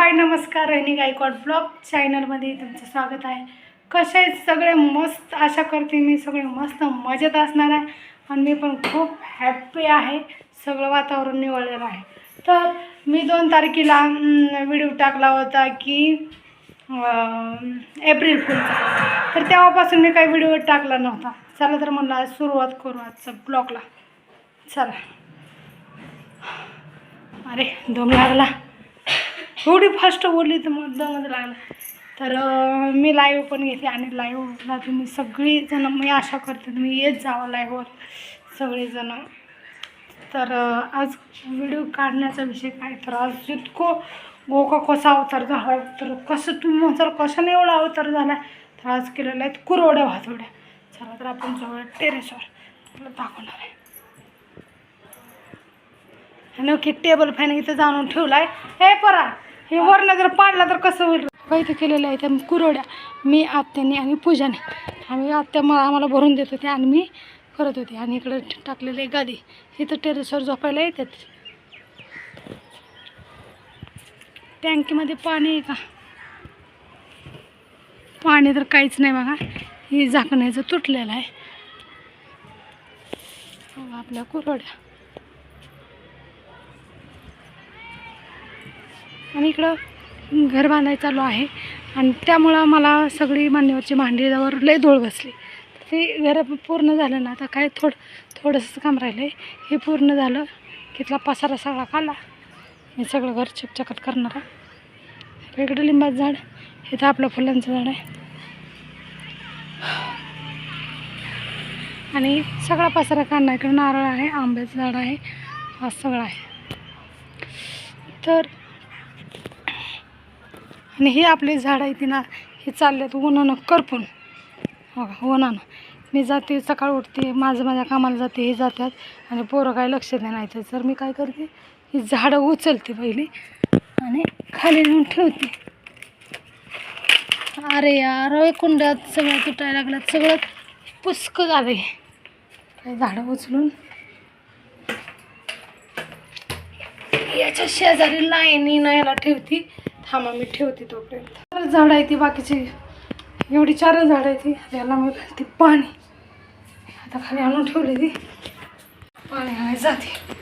हाय नमस्कार रहिनी गायकवाड ब्लॉग चॅनलमध्ये तुमचं स्वागत आहे. कसे आहेत सगळे? मस्त आशा करते मी सगळे मस्त मजेत असणार आहे. आणि मी पण खूप हॅप्पी आहे. सगळं वातावरण निवडलेलं आहे. तर मी दोन तारखेला व्हिडिओ टाकला होता की एप्रिल फुलचा तर तेव्हापासून मी काही व्हिडिओ टाकला नव्हता. चला तर म्हणलं सुरुवात करू आजचं ब्लॉगला चला. अरे दम लागला. एवढी फास्ट बोलली तर मग दमच लागला. तर मी लाईव्ह पण घेतली आणि लाईव्हला तुम्ही सगळीजणं मी आशा करते तुम्ही येत जावं लाईव्हवर सगळेजणं. तर आज व्हिडिओ काढण्याचा विषय काय? तर आज जितको गोका कसा अवतार झाला तर कसं तुम्ही म्हणताल कशाने एवढा अवतार झाला? तर आज केलेला आहेत कुरवड्या भातवड्या चला तर आपण जवळ टेरेसवर दाखवणार आहे. आणि की टेबल फॅन इथं जाणून ठेवला आहे हे परा हे वरनं जर पाडला तर कसं होईल? बघा इथं केलेलं आहे त्या कुरवड्या मी आत्याने आणि पूजाने. आम्ही आत्या मला आम्हाला भरून देत होते आणि मी करत होते. आणि इकडे टाकलेली आहे गादी. इथं टेरेसवर झोपायला येतात. टँकीमध्ये पाणी आहे का? पाणी तर काहीच नाही बघा. ही झाकण्याचं तुटलेलं आहे. आपल्या कुरवड्या आणि इकडं घर बांधायचं चालू आहे. आणि त्यामुळं मला सगळी मान्यवरची मांडीवर लय धूळ बसली. ते घर पूर्ण झालं ना आता काय थोडं थोडंसं काम राहिलं आहे हे पूर्ण झालं तिथला पसारा सगळा खाला मी सगळं घर चकचकट करणार आहे. इकडं लिंबाचं झाड हे तर आपलं फुलांचं झाड आहे. आणि सगळा पसारा काढणार इकडं नारळ आहे आंब्याचं झाड आहे हा सगळं आहे. तर आणि हे आपले झाड आहे ती ना हे चाललेत उन्हानं करपून. हो का? उन्हानं मी जाते सकाळ उठते माझं माझ्या कामाला जाते हे जातात. आणि पोरं काय लक्ष दे नाही तर मी काय करते ही झाडं उचलते पहिली आणि खाली नेऊन ठेवते. अरे यार कुंड्यात सगळं तुटायला लागल्यात सगळं पुस्क झालं आहे झाडं उचलून. याच्या शेजारी लाईनी याला ठेवती. थांबा मी ठेवते तोपर्यंत. चार झाडं आहे ती बाकीची. एवढी चार झाडं आहे ती. याला मी घालते पाणी. आता खाली आणून ठेवली ती. पाणी आणायला जाते.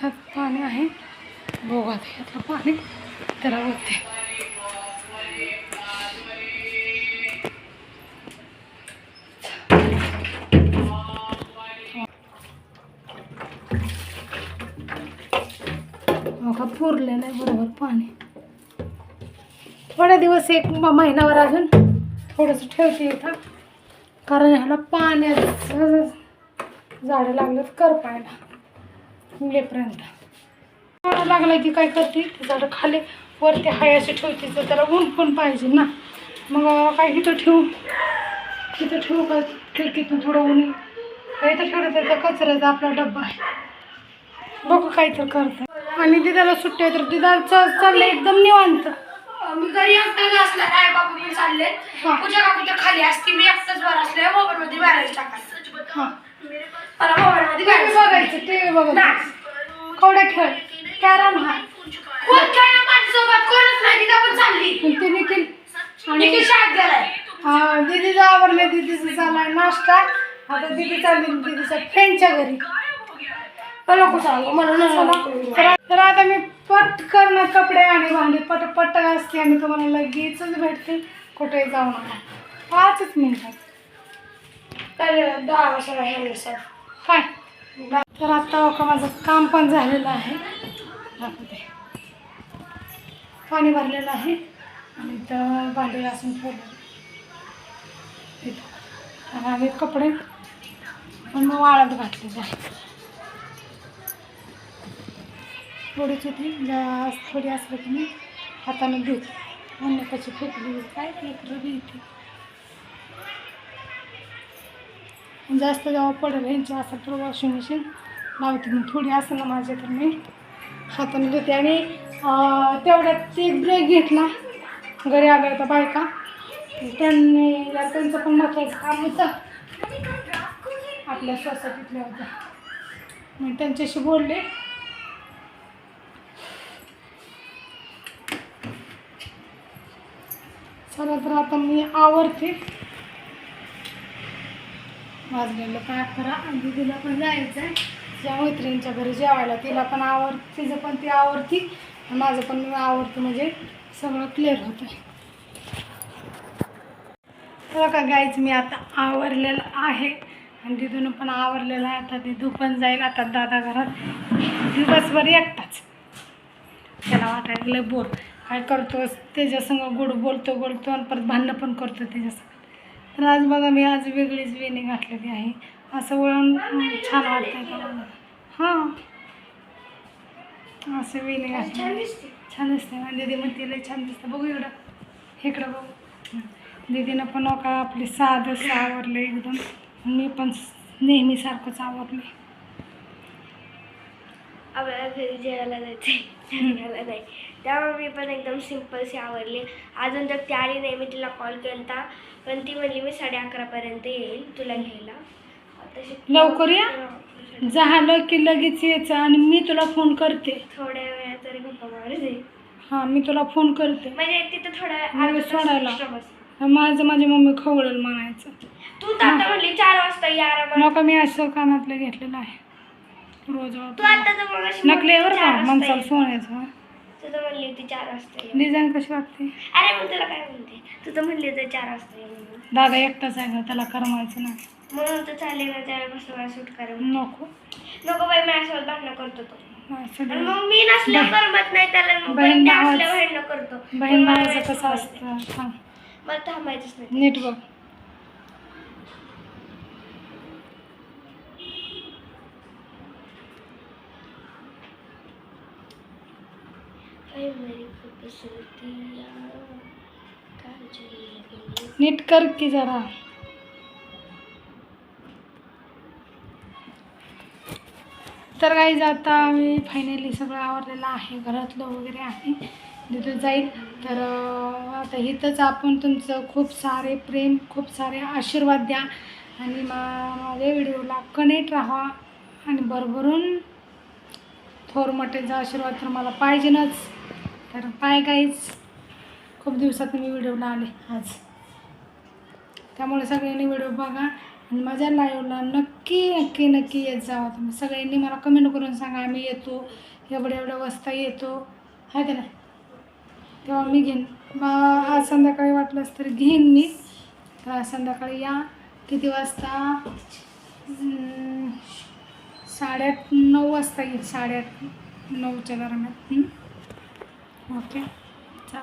ह्यात पाणी आहे. भोगात ह्यातलं पाणी. त्याला बघते. बघा पुरले आहे बरोबर पाणी. थोड्या दिवस एक म- महिनाभर अजून थोडंसं ठेवते इथं. कारण ह्याला पाण्याचं झाडं लागलं करपायला. लेपर्यंत झाडं लागलं की काय करते? ते झाडं खाली वरती हाय अशी ठेवते तर त्याला ऊन पण पाहिजे ना. मग काय इथं ठेवू? इथं ठेवू का? खिडकीतून थोडं ऊन इथं ठेवलं त्याचा कचऱ्याचा आपला डब्बा आहे. बघू काहीतरी करतं आणि दिदाला सुट्टी आहे तर दिदाचं चाललं एकदम निवांत. मी घरी एकटाच मी चालले हा. पूजा काकू तर खाली असते. मी एकटाच वर असले. मोबाईल मध्ये बॅलन्स टाकायचं. हां. मला मोबाईल मध्ये टी व्ही balance बघायचं टी व्ही बघायचं. कवड्या खेळ. कॅरम हा. कोण काय माझ्यासोबत? कोणच नाही. तिथं पण चालली. आणि ते निखिल. आणि निखिल शाळेत गेलाय. हा दीदीचा नाश्ता. आता दीदी चालली दीदीच्या फ्रेंडच्या घरी. पण नको सांगू? मला. सांगू. तर तर आता मी पटकन कपडे आणि भांडी पट पट असते आणि तुम्हाला लगेचच भेटते कुठे जाऊ नका. पाचच मिनिटात तर दहा वाजता राहिले सर. काय? तर आता का माझं काम पण झालेलं आहे. दाखवते पाणी भरलेलं आहे. आणि इथं भांडी घासून ठेवलं. आणि आम्ही कपडे पण मग वाळत घातलेले आहे थोडीच होती. थोडी असलं की मी हाताने धुत अन्य कशी फेकली काय लेकरं बी जास्त जेव्हा पडेल ह्यांची असेल तर वॉशिंग मशीन लावते. मग थोडी असेल ना माझ्या तर मी हाताने धुते आणि तेवढ्यात एक ब्रेक घेतला. घरी आल्या होत्या बायका. त्यांनी त्यांचं पण महत्त्वाचं काम होतं. आपल्या सोसायटीतल्या होत्या. मग त्यांच्याशी बोलले. चला तर आता मी आवडते वाजलेलं काय करा आणि तिला पण जायचं आहे त्या मैत्रिणीच्या घरी जेवायला. तिला पण आवर तिचं पण ती आवडती आणि माझं पण मी आवडतं म्हणजे सगळं क्लिअर होतं तर का गाईच मी आता आवरलेलं आहे. आणि तिथून पण आवरलेलं आहे. आता तिथून पण जाईल. आता दादा घरात. दिवसभर एकटाच. त्याला वाटायला लय बोर काय करतो त्याच्यासंग गोड बोलतो बोलतो आणि परत भांडणं पण करतो त्याच्यासंग तर आज बघा मी आज वेगळीच वेणी घातलेली आहे. असं वळण छान वाटतंय का बघा हां. असं वेणी घातली छान दिसते. छान दिसते. ना दीदी म्हणते लय छान दिसतं. बघू इकडं. इकडं बघू. दीदीनं पण हो का आपली साधं आवरलं एकदम. मी पण नेहमीसारखंच आवरले आपल्याला घरी जेवायला नाही. त्यामुळे मी पण एकदम सिम्पलशी आवडली अजून तर ती आली नाही मी तिला कॉल केला पण ती म्हणली मी साडे अकरापर्यंत येईल तुला घ्यायला. लवकर या. झालं की लगेच यायचं आणि मी तुला फोन करते. थोड्या वेळात तरी गप्पा मारू हां मी तुला फोन करते. म्हणजे तिथं थोडा सोडायला. माझं माझी मम्मी खवळेल म्हणायचं. तू तर आता म्हणली चार वाजता या आरामात. नका मी असं कानातलं घेतलेलं आहे. रोज नकली का? ये. सोन्याचं. तू तर म्हणली होती चार वाजता ये. डिझाईन कशी वाटते अरे मग तुला काय म्हणते? तू तर म्हणली होती चार वाजता ये म्हणून. दादा एकटाच आहे का त्याला करमायचं नाही. म्हणून तर चालेल ना त्यावेळेपासून मला सूट करा नको. नको बाई माझ्यासोबत भांडणं करतो तो. आणि. मग मी नसल्यावर करमत नाही त्याला मग बहीण भावाचं- भांडणं करतो. बहीण मग मला भावाचं कसं. असतं? सांग. मला थांबायचंच नाही. नीट बघ. नीट कर की जरा. तर काही जाता मी फायनली सगळं आवरलेलं आहे घरातलं वगैरे आहे तिथं जाईल. तर आता इथंच आपण तुमचं खूप सारे प्रेम खूप सारे आशीर्वाद द्या आणि मा माझ्या व्हिडिओला कनेक्ट राहा आणि भरभरून थोर मटेचा आशीर्वाद तर मला पाहिजेनच तर पाय काहीच खूप दिवसात मी व्हिडिओला आले आज. त्यामुळे सगळ्यांनी व्हिडिओ बघा आणि माझ्या लाईव्हला नक्की नक्की नक्की येत जावा. तुम्ही सगळ्यांनी मला कमेंट करून सांगा आम्ही येतो. एवढ्या एवढ्या वाजता येतो. आहे का नाही? तेव्हा मी घेईन. मग आज संध्याकाळी वाटलंच तर घेईन मी. तर आज संध्याकाळी या. किती वाजता? साडेआठ नऊ वाजता येईल. साडेआठ नऊच्या दरम्यान. ओके. चला